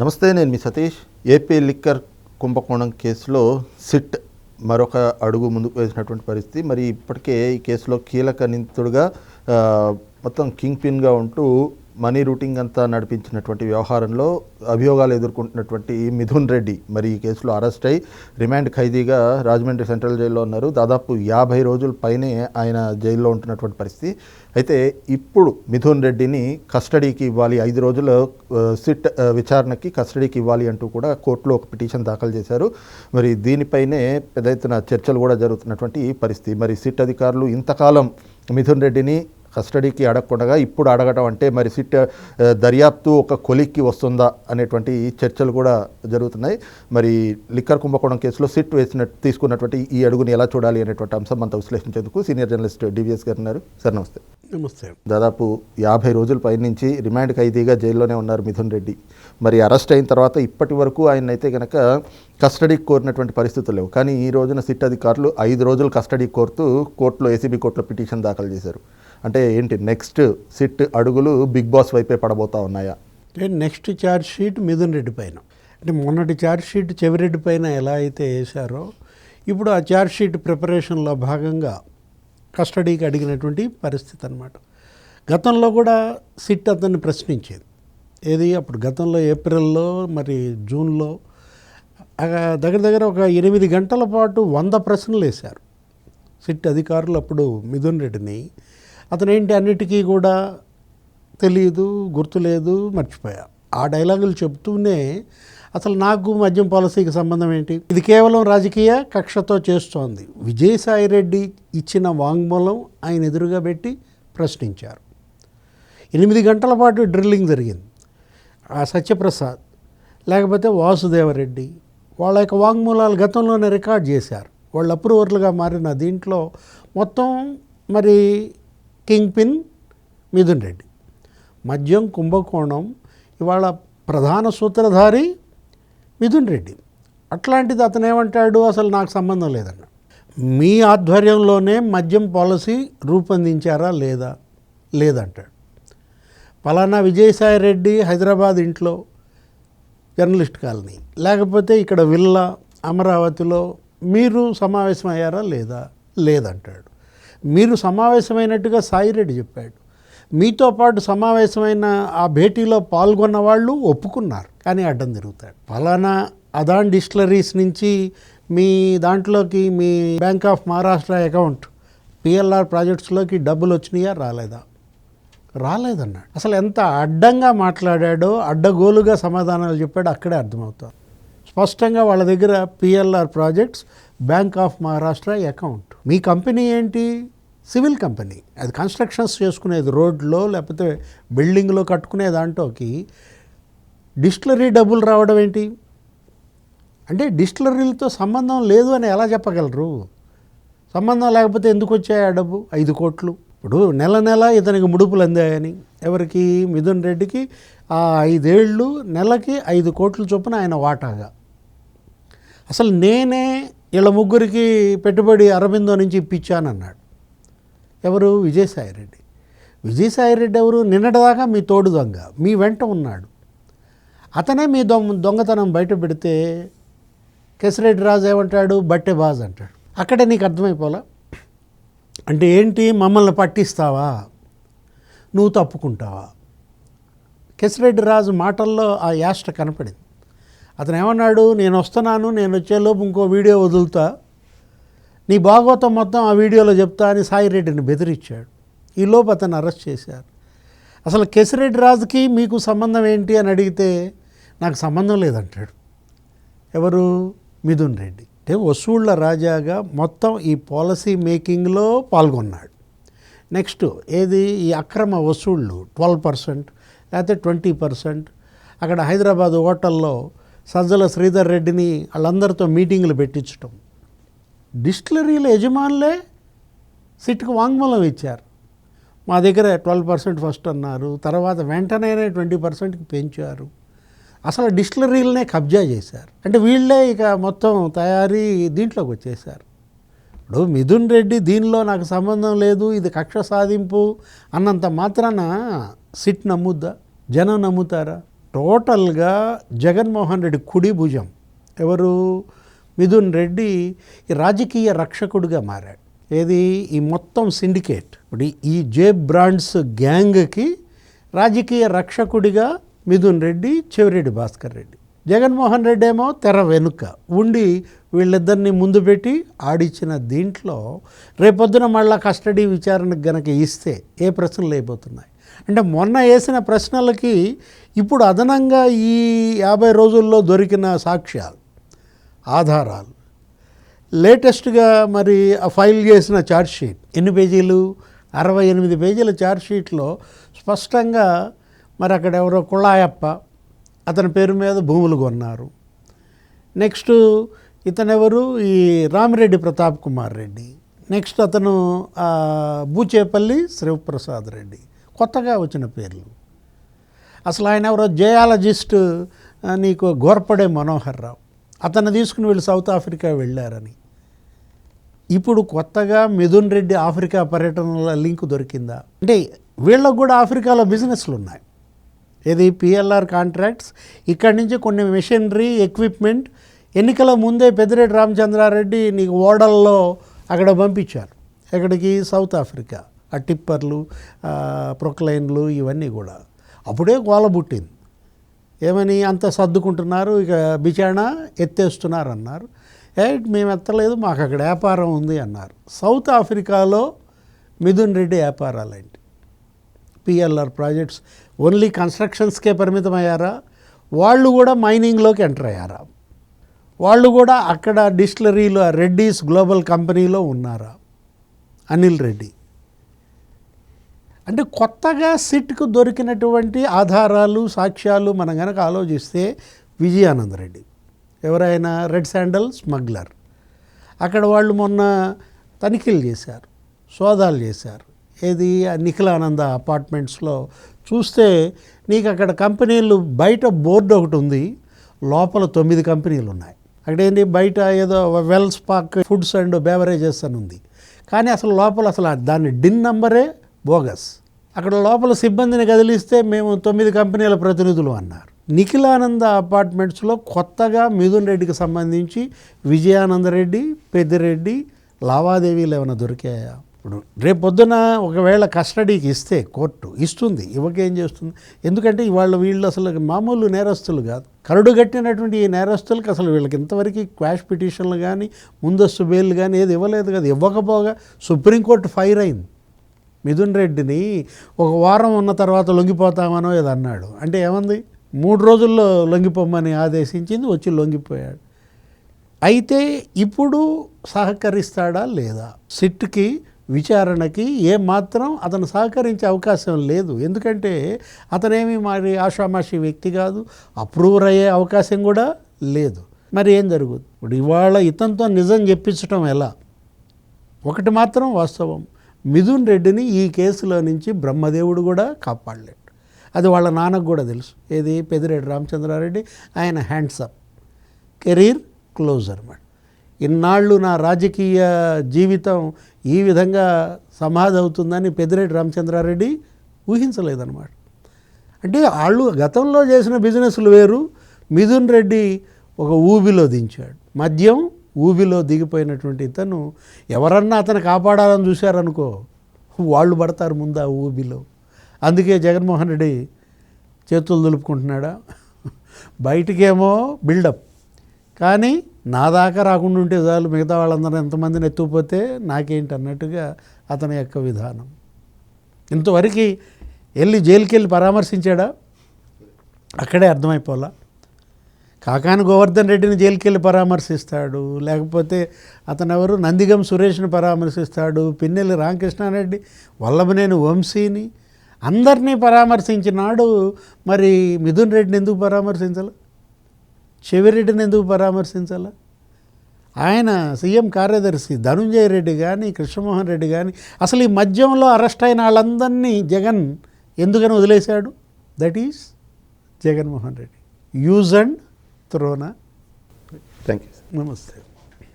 నమస్తే నేను మీ Satish. AP liquor కుంభకోణం కేసులో సిట్ మరొక అడుగు ముందుకు వేసినటువంటి పరిస్థితి. మరి ఇప్పటికే ఈ కేసులో కీలక నిందితుడుగా మొత్తం కింగ్ పిన్గా ఉంటూ మనీ రూటింగ్ అంతా నడిపించినటువంటి వ్యవహారంలో అభియోగాలు ఎదుర్కొంటున్నటువంటి మిథున్ రెడ్డి మరి ఈ కేసులో అరెస్ట్ అయి రిమాండ్ ఖైదీగా రాజమండ్రి సెంట్రల్ జైల్లో ఉన్నారు. దాదాపు యాభై రోజుల పైనే ఆయన జైల్లో ఉంటున్నటువంటి పరిస్థితి. అయితే ఇప్పుడు మిథున్ రెడ్డిని కస్టడీకి ఇవ్వాలి ఐదు రోజుల సిట్ విచారణకి కస్టడీకి ఇవ్వాలి అంటూ కూడా కోర్టులో ఒక పిటిషన్ దాఖలు చేశారు. మరి దీనిపైనే పెద్ద ఎత్తున చర్చలు కూడా జరుగుతున్నటువంటి పరిస్థితి. మరి సిట్ అధికారులు ఇంతకాలం మిథున్ రెడ్డిని కస్టడీకి అడగకుండా ఇప్పుడు అడగటం అంటే మరి సిట్ దర్యాప్తు ఒక కొలిక్కి వస్తుందా అనేటువంటి చర్చలు కూడా జరుగుతున్నాయి. మరి లిక్కర్ కుంభకోణం కేసులో సిట్ వేసిన తీసుకున్నటువంటి ఈ అడుగుని ఎలా చూడాలి అనేటువంటి అంశం అంతా విశ్లేషించేందుకు సీనియర్ జర్నలిస్ట్ డివిఎస్ గారు ఉన్నారు. సార్ నమస్తే. నమస్తే. దాదాపు యాభై రోజుల పైనుంచి రిమాండ్ ఖైదీగా జైల్లోనే ఉన్నారు మిథున్ రెడ్డి. మరి అరెస్ట్ అయిన తర్వాత ఇప్పటి వరకు ఆయన అయితే కనుక కస్టడీకి కోరినటువంటి పరిస్థితులు లేవు. కానీ ఈ రోజున సిట్ అధికారులు ఐదు రోజులు కస్టడీ కోరుతూ కోర్టులో ఏసీబీ కోర్టులో పిటిషన్ దాఖలు చేశారు. అంటే ఏంటి? నెక్స్ట్ సిట్ అడుగులు బిగ్ బాస్ వైపే పడబోతా ఉన్నాయా? Next charge sheet Mithun Reddy పైన. అంటే మొన్నటి ఛార్జ్ షీట్ చెవిరెడ్డి పైన ఎలా అయితే వేశారో ఇప్పుడు ఆ ఛార్జ్ షీట్ ప్రిపరేషన్లో భాగంగా కస్టడీకి అడిగినటువంటి పరిస్థితి అన్నమాట. గతంలో కూడా సిట్ అతన్ని ప్రశ్నించేది. ఏది? అప్పుడు గతంలో ఏప్రిల్లో మరి జూన్లో దగ్గర దగ్గర ఒక ఎనిమిది గంటల పాటు వంద ప్రశ్నలు వేశారు. సిట్ అధికారులు అప్పుడు మిథున్ రెడ్డిని. అతను ఏంటి అన్నిటికీ కూడా తెలియదు గుర్తులేదు మర్చిపోయా. ఆ డైలాగులు చెప్తూనే అసలు నాకు మద్యం పాలసీకి సంబంధం ఏంటి? ఇది కేవలం రాజకీయ కక్షతో చేస్తోంది. విజయసాయి రెడ్డి ఇచ్చిన వాంగ్మూలం ఆయన ఎదురుగా పెట్టి ప్రశ్నించారు. ఎనిమిది గంటల పాటు డ్రిల్లింగ్ జరిగింది. ఆ సత్యప్రసాద్ లేకపోతే వాసుదేవరెడ్డి వాళ్ళ యొక్క వాంగ్మూలాలు గతంలోనే రికార్డ్ చేశారు. వాళ్ళు అప్రూవర్లుగా మారిన దీంట్లో మొత్తం మరి కింగ్ పిన్ మిథున్ రెడ్డి. మద్యం కుంభకోణం ఇవాళ ప్రధాన సూత్రధారి మిథున్ రెడ్డి. అట్లాంటిది అతను ఏమంటాడు? అసలు నాకు సంబంధం లేదన్న. మీ ఆధ్వర్యంలోనే మద్యం పాలసీ రూపొందించారా లేదా? లేదంటాడు. పలానా విజయసాయి రెడ్డి హైదరాబాద్ ఇంట్లో జర్నలిస్ట్ కాలనీ. లేకపోతే ఇక్కడ విల్లా అమరావతిలో మీరు సమావేశం అయ్యారా లేదా? లేదంటాడు. మీరు సమావేశమైనట్టుగా సాయిరెడ్డి చెప్పాడు. మీతో పాటు సమావేశమైన ఆ భేటీలో పాల్గొన్న వాళ్ళు ఒప్పుకున్నారు కానీ అడ్డం తిరుగుతాడు. ఫలానా అదాన్ డిస్టిలరీస్ నుంచి మీ దాంట్లోకి మీ bank of Maharashtra account PLR ప్రాజెక్ట్స్లోకి డబ్బులు వచ్చినాయా? రాలేదా? రాలేదన్నాడు. అసలు ఎంత అడ్డంగా మాట్లాడాడో అడ్డగోలుగా సమాధానాలు చెప్పాడో అక్కడే అర్థమవుతుంది. స్పష్టంగా వాళ్ళ దగ్గర PLR projects bank of Maharashtra account me company ఏంటి? Civil company. అది కన్స్ట్రక్షన్స్ చేసుకునేది రోడ్లో లేకపోతే బిల్డింగ్లో కట్టుకునే దాంట్లోకి డిస్టిలరీ డబ్బులు రావడం ఏంటి? అంటే డిస్టిలరీలతో సంబంధం లేదు అని ఎలా చెప్పగలరు? సంబంధం లేకపోతే ఎందుకు వచ్చాయి ఆ డబ్బు? ఐదు కోట్లు. ఇప్పుడు నెల నెల ఇతనికి ముడుపులు అందాయని. ఎవరికి? మిథున్ రెడ్డికి ఆ ఐదేళ్ళు నెలకి ఐదు కోట్ల చొప్పున ఆయన వాటాగా. అసలు నేనే వీళ్ళ ముగ్గురికి పెట్టుబడి అరబిందో నుంచి ఇప్పించానన్నాడు. ఎవరు? విజయసాయిరెడ్డి. విజయసాయిరెడ్డి ఎవరు? నిన్నటిదాకా మీ తోడు దొంగ మీ వెంట ఉన్నాడు. అతనే మీ దొంగ దొంగతనం బయట పెడితే కెసిరెడ్డి రాజు ఏమంటాడు? బట్టె బాజ్ అంటాడు. అక్కడే నీకు అర్థమైపోలా? అంటే ఏంటి? మమ్మల్ని పట్టిస్తావా? నువ్వు తప్పుకుంటావా? కేసిరెడ్డి రాజు మాటల్లో ఆ యాష్ట కనపడింది. అతను ఏమన్నాడు నేను వస్తున్నాను నేను వచ్చేలోపు ఇంకో వీడియో వదులుతా. నీ భాగవతం మొత్తం ఆ వీడియోలో చెప్తా అని సాయిరెడ్డిని బెదిరించాడు. ఈ లోపు అతను అరెస్ట్ చేశారు. అసలు కేసిరెడ్డి రాజుకి మీకు సంబంధం ఏంటి అని అడిగితే నాకు సంబంధం లేదంటాడు. ఎవరు? మిథున్ రెడ్డి. అంటే వసూళ్ళ రాజాగా మొత్తం ఈ పాలసీ మేకింగ్లో పాల్గొన్నాడు. నెక్స్ట్ ఏది? ఈ అక్రమ వసూళ్ళు ట్వెల్వ్ పర్సెంట్ లేకపోతే ట్వంటీ పర్సెంట్. అక్కడ హైదరాబాద్ హోటల్లో సజ్జల శ్రీధర్ రెడ్డిని వాళ్ళందరితో మీటింగులు పెట్టించటం. డిస్టిలరీల యజమానులే సిట్కు వాంగ్మూలం ఇచ్చారు. మా దగ్గర ట్వెల్వ్ పర్సెంట్ ఫస్ట్ అన్నారు తర్వాత వెంటనే ట్వంటీ పర్సెంట్కి పెంచారు. అసలు డిస్టిలరీలనే కబ్జా చేశారు. అంటే వీళ్ళే ఇక మొత్తం తయారీ దీంట్లోకి వచ్చేసారు ఇప్పుడు మిథున్ రెడ్డి దీనిలో నాకు సంబంధం లేదు ఇది కక్ష సాధింపు అన్నంత మాత్రాన సిట్ నమ్ముద్దా? జనం నమ్ముతారా? టోటల్గా జగన్మోహన్ రెడ్డి కుడి భుజం. ఎవరు? మిథున్ రెడ్డి ఈ రాజకీయ రక్షకుడిగా మారాడు. ఏది? ఈ మొత్తం సిండికేట్. ఇప్పుడు ఈ- ఈ జే బ్రాండ్స్ గ్యాంగ్కి రాజకీయ రక్షకుడిగా మిథున్ రెడ్డి చెవిరెడ్డి భాస్కర్ రెడ్డి. జగన్మోహన్ రెడ్డి ఏమో తెర వెనుక ఉండి వీళ్ళిద్దరిని ముందు పెట్టి ఆడిచ్చిన దీంట్లో రేపొద్దున మళ్ళా కస్టడీ విచారణకు గనక ఇస్తే ఏ ప్రశ్నలు అయిపోతున్నాయి అంటే మొన్న వేసిన ప్రశ్నలకి ఇప్పుడు అదనంగా ఈ యాభై రోజుల్లో దొరికిన సాక్ష్యాలు ఆధారాలు లేటెస్ట్గా మరి ఆ ఫైల్ చేసిన ఛార్జ్ షీట్ ఎన్ని పేజీలు? అరవై ఎనిమిది పేజీల ఛార్జ్ షీట్లో స్పష్టంగా మరి అక్కడ ఎవరో కుళాయప్ప అతని పేరు మీద భూములు కొన్నారు. నెక్స్ట్ ఇతనెవరు? ఈ రామిరెడ్డి ప్రతాప్ కుమార్ రెడ్డి. నెక్స్ట్ అతను బూచేపల్లి శివప్రసాద్ రెడ్డి. కొత్తగా వచ్చిన పేర్లు. అసలు ఆయన ఎవరో జయాలజిస్ట్ నీకు గోర్పడే మనోహర్ రావు. అతన్ని తీసుకుని వీళ్ళు సౌత్ ఆఫ్రికా వెళ్ళారని. ఇప్పుడు కొత్తగా మిథున్ రెడ్డి ఆఫ్రికా పర్యటనల లింక్ దొరికిందా? అంటే వీళ్ళకు కూడా ఆఫ్రికాలో బిజినెస్లు ఉన్నాయి ఇది పిఎల్ఆర్ కాంట్రాక్ట్స్ ఇక్కడి నుంచి కొన్ని మెషినరీ ఎక్విప్మెంట్ ఎన్నికల ముందే పెద్దిరెడ్డి రామచంద్రారెడ్డి నీకు ఓడల్లో అక్కడ పంపించారు. ఎక్కడికి? సౌత్ ఆఫ్రికా ఆ టిప్పర్లు ప్రొక్లైన్లు ఇవన్నీ కూడా. అప్పుడే గోల పుట్టింది. ఏమని? అంత సర్దుకుంటున్నారు. ఇక బిచాణ ఎత్తేస్తున్నారు అన్నారు ఏ మేము ఎత్తలేదు మాకు అక్కడ వ్యాపారం ఉంది అన్నారు. సౌత్ ఆఫ్రికాలో మిథున్ రెడ్డి వ్యాపారాలేంటి పిఎల్ఆర్ ప్రాజెక్ట్స్ ఓన్లీ కన్స్ట్రక్షన్స్కే పరిమితం అయ్యారా వాళ్ళు కూడా మైనింగ్లోకి ఎంటర్ అయ్యారా? వాళ్ళు కూడా అక్కడ డిస్టిలరీలో రెడ్డీస్ గ్లోబల్ కంపెనీలో ఉన్నారా? అనిల్ రెడ్డి. అంటే కొత్తగా సిట్కు దొరికినటువంటి ఆధారాలు సాక్ష్యాలు మనం కనుక ఆలోచిస్తే విజయానంద రెడ్డి. ఎవరైనా రెడ్ శాండల్ స్మగ్లర్. అక్కడ వాళ్ళు మొన్న తనిఖీలు చేశారు సోదాలు చేశారు. ఏది? ఆ నిఖిలానంద అపార్ట్మెంట్స్లో చూస్తే నీకు అక్కడ కంపెనీలు బయట బోర్డు ఒకటి ఉంది. లోపల తొమ్మిది కంపెనీలు ఉన్నాయి అక్కడ ఏంటి? బయట ఏదో Wells Park Foods and Beverages అని ఉంది. కానీ అసలు లోపల అసలు దాని డిన్ నంబరే బోగస్. అక్కడ లోపల సిబ్బందిని కదిలిస్తే మేము తొమ్మిది కంపెనీల ప్రతినిధులు అన్నారు. నిఖిలానంద అపార్ట్మెంట్స్లో కొత్తగా మిథున్ రెడ్డికి సంబంధించి విజయానంద రెడ్డి పెద్దిరెడ్డి లావాదేవీలు ఏమైనా దొరికాయా? ఇప్పుడు రేపు పొద్దున ఒకవేళ కస్టడీకి ఇస్తే కోర్టు ఇస్తుంది ఇవ్వకేం చేస్తుంది? ఎందుకంటే ఇవాళ వీళ్ళు అసలు మామూలు నేరస్తులు కాదు. కరుడు కట్టినటువంటి ఈ నేరస్తులకు అసలు వీళ్ళకి ఇంతవరకు క్వాష్ పిటిషన్లు కానీ ముందస్తు బెయిల్ కానీ ఏది ఇవ్వలేదు కదా. ఇవ్వకపోగా సుప్రీంకోర్టు ఫైర్ అయింది. మిథున్ రెడ్డిని ఒక వారం ఉన్న తర్వాత లొంగిపోతామనో ఏదో అన్నాడు. అంటే ఏమంది? మూడు రోజుల్లో లొంగిపోమని ఆదేశించింది వచ్చి లొంగిపోయాడు. అయితే ఇప్పుడు సహకరిస్తాడా లేదా? సిట్కి విచారణకి ఏమాత్రం అతను సహకరించే అవకాశం లేదు. ఎందుకంటే అతనేమి మరి ఆషామాషి వ్యక్తి కాదు అప్రూవర్ అయ్యే అవకాశం కూడా లేదు. మరి ఏం జరుగుతుంది ఇప్పుడు ఇవాళ ఇతనితో నిజం చెప్పించడం ఎలా? ఒకటి మాత్రం వాస్తవం. మిథున్ రెడ్డిని ఈ కేసులో నుంచి బ్రహ్మదేవుడు కూడా కాపాడలేడు. అది వాళ్ళ నాన్నకు కూడా తెలుసు. ఏది? పెదిరెడ్డి రామచంద్రారెడ్డి. ఆయన హ్యాండ్సప్ కెరీర్ క్లోజ్ అనమాట ఇన్నాళ్ళు నా రాజకీయ జీవితం ఈ విధంగా సమాధి అవుతుందని పెద్దిరెడ్డి రామచంద్రారెడ్డి ఊహించలేదన్నమాట. అంటే వాళ్ళు గతంలో చేసిన బిజినెస్లు వేరు. మిథున్ రెడ్డి ఒక ఊబిలో దించాడు. మద్యం ఊబిలో దిగిపోయినటువంటి ఇతను ఎవరన్నా అతను కాపాడాలని చూశారనుకో వాళ్ళు పడతారు ముందు ఆ ఊబిలో. అందుకే జగన్మోహన్ రెడ్డి చేతులు దులుపుకుంటున్నాడా? బయటికేమో బిల్డప్. కానీ నా దాకా రాకుండా ఉంటే చాలు మిగతా వాళ్ళందరూ ఎంతమందిని ఎత్తుకుపోతే నాకేంటి అన్నట్టుగా అతని యొక్క విధానం. ఇంతవరకు వెళ్ళి జైలుకి వెళ్ళి పరామర్శించాడా? అక్కడే అర్థమైపోలా కాకాని గోవర్ధన్ రెడ్డిని జైలుకి వెళ్ళి పరామర్శిస్తాడు. లేకపోతే అతను ఎవరు నందిగం సురేష్ని పరామర్శిస్తాడు. పిన్నెల్లి రామకృష్ణారెడ్డి వల్లభనేని వంశీని అందరినీ పరామర్శించినాడు. మరి మిథున్ రెడ్డిని ఎందుకు పరామర్శించాలి? చెవిరెడ్డిని ఎందుకు పరామర్శించాలా? ఆయన సీఎం కార్యదర్శి ధనుంజయ రెడ్డి కానీ కృష్ణమోహన్ రెడ్డి కానీ అసలు ఈ మద్యంలో అరెస్ట్ అయిన వాళ్ళందరినీ జగన్ ఎందుకని వదిలేశాడు? That is Jaganmohan Reddy. Use and త్రోనా thank you నమస్తే